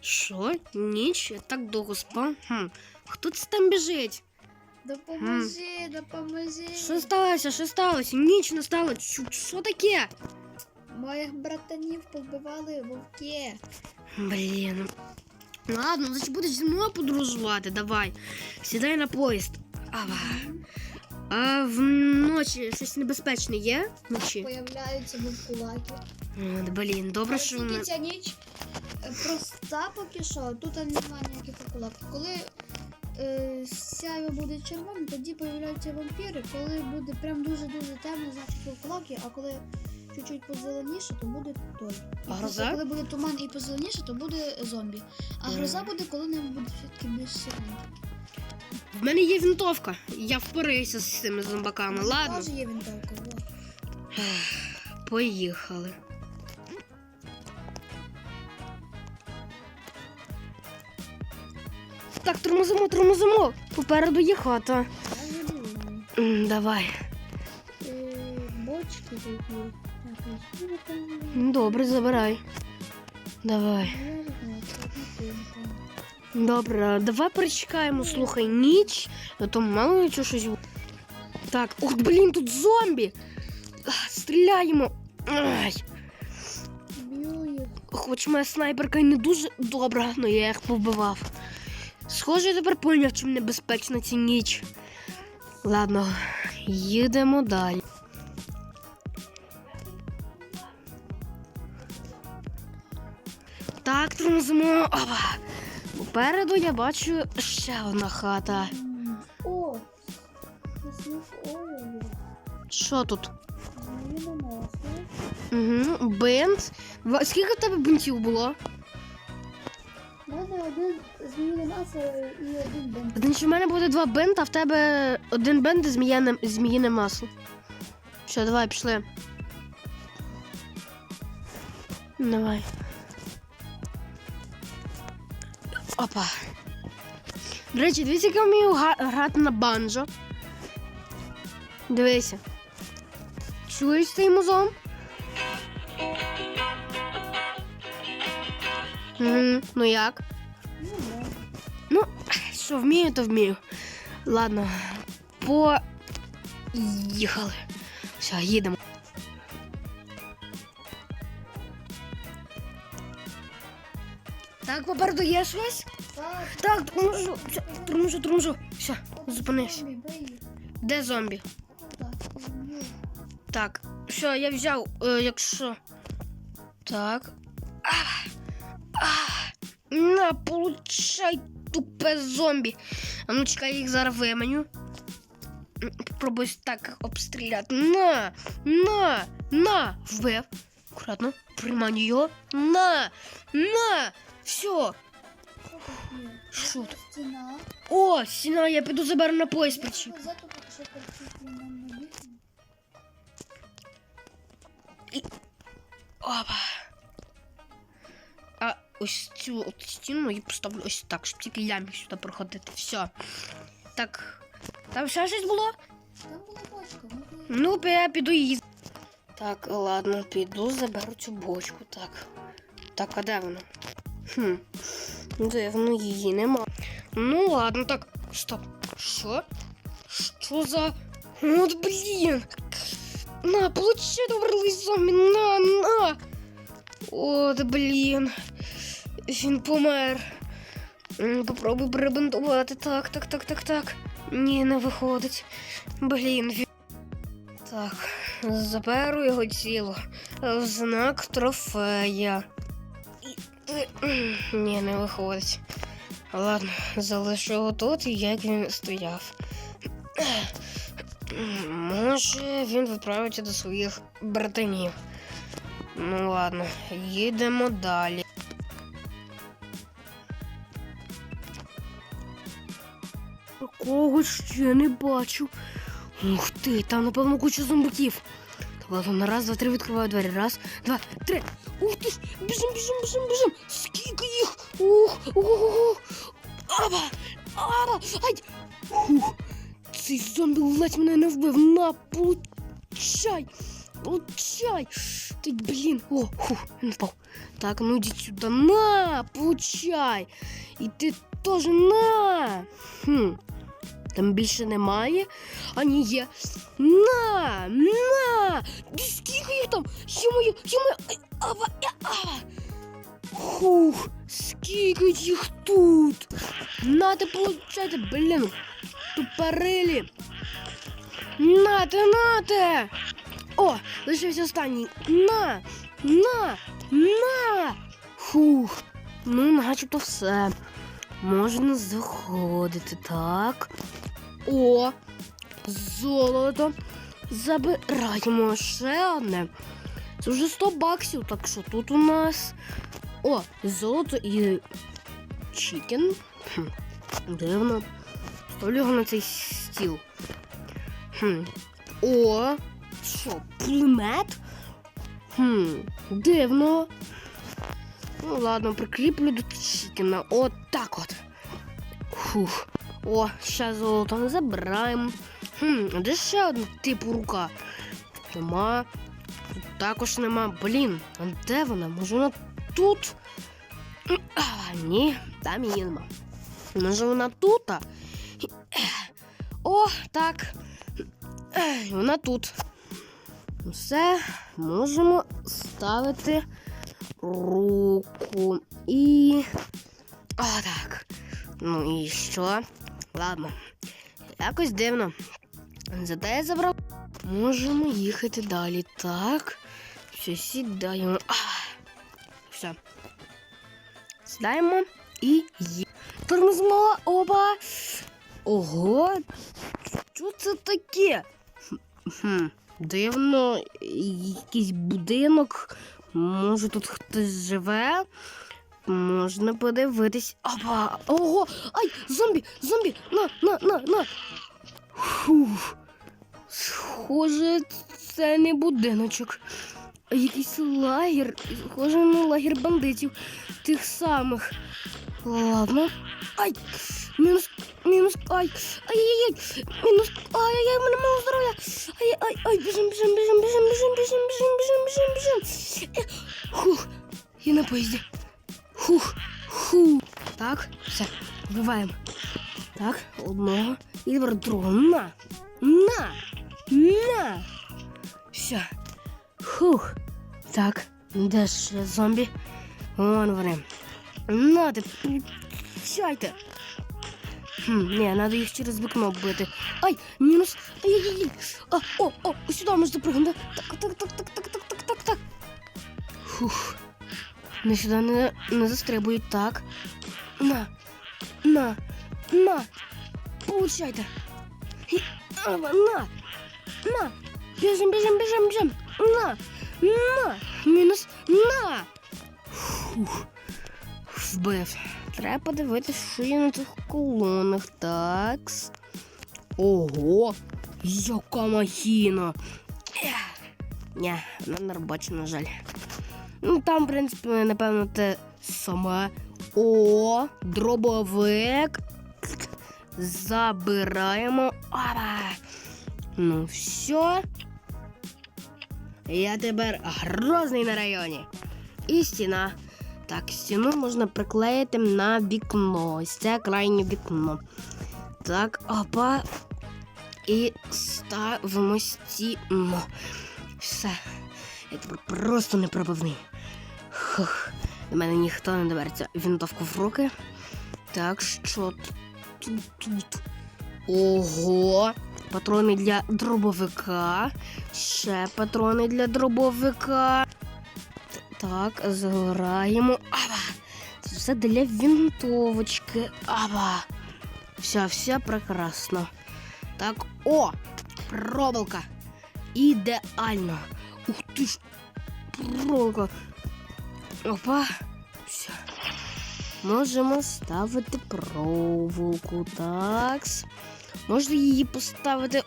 Що? Ніч? Я так довго спав? Хм. Хто це там біжить? Допоможи, допоможи. Що сталося? Що сталося? Ніч настала. Що, що таке? Моїх братанів побивали вовки. Блін. Ладно, значить будеш зі мною подорожувати. Давай. Сідай на поїзд. Ава. А вночі щось небезпечне є? Вночі? Появляються вовкулаки. От, блін, добре, що тільки ця ніч е, проста поки що, тут немає ніяких вовкулаків. Коли е, сяйво буде червоним, тоді появляються вампіри. Коли буде прям дуже-дуже темно, значить вовкулаки, а коли чуть-чуть позеленіше, то буде той. А гроза? Коли буде туман і позеленіше, то буде зомбі. А гроза буде, коли не буде все-таки більш сильненькі. В мене є вінтовка. Я впораюся з цими зомбаками. Ладно. Теж є вінтовка. Поїхали. Так, тормозимо, тормозимо. Попереду є хата. М, Давай. Е, Бочки тут є. Так, що ви там? Добре, забирай. Давай. Я не знаю. Добре, давай перечекаємо, слухай, ніч, а то мало ли щось. Так, ох, блін, тут зомбі. Стріляємо. Ай. Хоч моя снайперка й не дуже добра, але я їх побивав. Схоже, я тепер поняв, чим небезпечна ця ніч. Ладно, їдемо далі. Так, тормозимо. Опа. Попереду я бачу ще одна хата. О! Що тут? Угу, бинт. Скільки в тебе бинтів було? Мене один зміїне масло і один бент. Значить, у мене буде два бинта, а в тебе один бинт і зміїне, зміїне масло. Все, давай, пішли. Давай. Опа. До речі, дивіться, як я вмію грати на банджо. Дивися. Чуєш цей музон? Угу. Ну як? Ну. Що вмію, то вмію. Ладно, поїхали. Все, їдемо. Так, попереду є щось? Так, все, тормозу, тормозу. Все, зупинись. Де зомбі? Так, все, я взяв, е, якщо. Так. На, получай, тупе зомбі. А ну чекай, я їх зараз вименю. М, Попробуй так обстріляти. На! На! На! Вбив. Аккуратно. Приманю його. На! На! Все. Що тут? Стіна. О, стіна, я піду заберу на Я причіп. Опа. А ось цю от стіну я поставлю ось так, щоб тільки лямки сюди проходити. Все. Так. Там ще щось було? Там була бочка. Ну, я піду її. Так, ладно, піду, заберу цю бочку. Так. Так, а де вона? Хм. Дивно, її нема. Ну, ладно, так. Стоп. Що? Що за. От блін. На, получай добрий зомбі. На, на. От, блін. Він помер. Попробуй перебинтувати. Так, так, так, так, так. Ні, не виходить. Блін, він. Так, заберу його тіло. В знак трофея. Е, Ні, не виходить. Ладно, залишу його тут, як він стояв. Може, він відправиться до своїх братанів. Ну ладно, їдемо далі. Такого ще не бачу. Ух ти, там, напевно, куча зомбаків. Ладно, раз, два, три відкриваю двері. Раз, два, три. Ух ти ж! Біжим, біжим, біжим, біжим! Скільки їх! Ух! Ух! ух. Аба! Аба! Ай! Ух! Цей зомбі ледь мене не вбив! На, получай! получай! Ты, блин, о, фу, він впав. Так, ну иди сюда, на, получай! І ти теж на! Хм, там більше немає, а ні є. На, на! Йо-моє, йо-моє, ава, ава! Хух, скільки їх тут? Нате, получайте, блін, тупорилі. Нате, нате! О, лишився останній. На! На! На! Фух. Ну, начебто все. Можна заходити, так. О! Золото. Забираємо ще одне. Це вже 100 баксів, так що тут у нас. О, золото і чікен. Дивно. Ставлю його на цей стіл. Хм. О, що, пулемет? Хм, дивно. Ну ладно, прикріплю до чікена. От так от. Фух. О, ще золото забираємо. Хм, а де ще одна типу рука? Нема. Також нема. Блін, а де вона? Може вона тут? Ні, там її нема. Може вона тут? О, так. Вона тут. Все, можемо ставити руку і. О, так. Ну і що? Ладно. Якось дивно. Зате я забрав. Можемо їхати далі. Так. Все, сідаємо. Все. Сідаємо і є. Тормозмо, оба. Ого. Що це таке? Хм, дивно, якийсь будинок. Може тут хтось живе? Можна подивитись. Опа! Ого! Ай! Зомбі! Зомбі! На, на, на, на! Фух. Схоже, це не будиночок. Якийсь лагер. Схоже на лагер бандитів. Тих самих. Ладно. Ай! Мінус, мінус, ай! Ай-яй-яй! Мінус, ай-яй-яй, мене мало здоров'я! Ай-ай, ай, біжим, біжим, біжим, біжим, біжим, біжим, біжим, біжим, біжим, біжим. Е, Хух, я на поїзді. Хух, хух. Так, все, вбиваємо. Так, одного. І тепер другого. На! На! На! Все. Хух. Так, де ще зомбі? Вон вони. На, ти, чайте. Хм, не, надо їх через вікно бити. Ай, мінус. Ай-яй-яй. А, о, о, сюди можна запрыгнути. Так, так, так, так, так, так, так, так, так. Фух. Вони сюди не, не застрибують. Так. На, на, на. Получайте. Хі, а, На, на. Біжим, біжим, біжим, біжим. На, на. Мінус, на. Фух. Вбив. Треба подивитися, що є на цих колонах. Такс. Ого, яка махіна. Ні, вона не робоча, на жаль. Ну, там, в принципі, напевно, те саме. О, дробовик. Забираємо. Опа. Ну, все. Я тепер грозний на районі. І стіна. Так, стіну можна приклеїти на вікно. Ось це крайнє вікно. Так, опа. І ставимо стіну. Все. Я тепер просто непробивний. Хух. До мене ніхто не добереться. Вінтовку в руки. Так, що тут тут? Ого! Патрони для дробовика. Ще патрони для дробовика. Так, загораємо. Аба! Це все для винтовочки. Аба! Все, все прекрасно. Так, о! Проволока. Ідеально. Ух ти ж. Проволока. Опа. Все. Можемо ставити проволоку. Такс. Можна її поставити,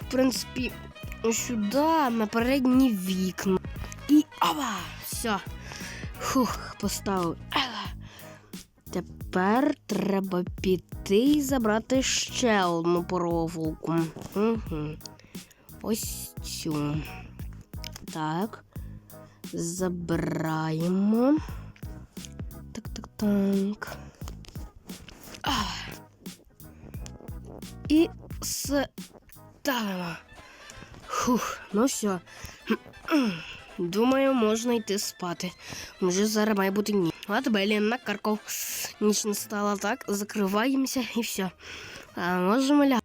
в принципі, сюди, на передні вікна. І ава! Все. Хух, поставив. Тепер треба піти і забрати ще одну проволоку. Угу. Ось цю. Так. Забираємо. Так, так, так. А. І ставимо. Фух, ну все. Думаю, можна йти спати. Вже зараз має бути ні. От Белін накаркав. Ніч не стала так, закриваємося і все. А можемо ля.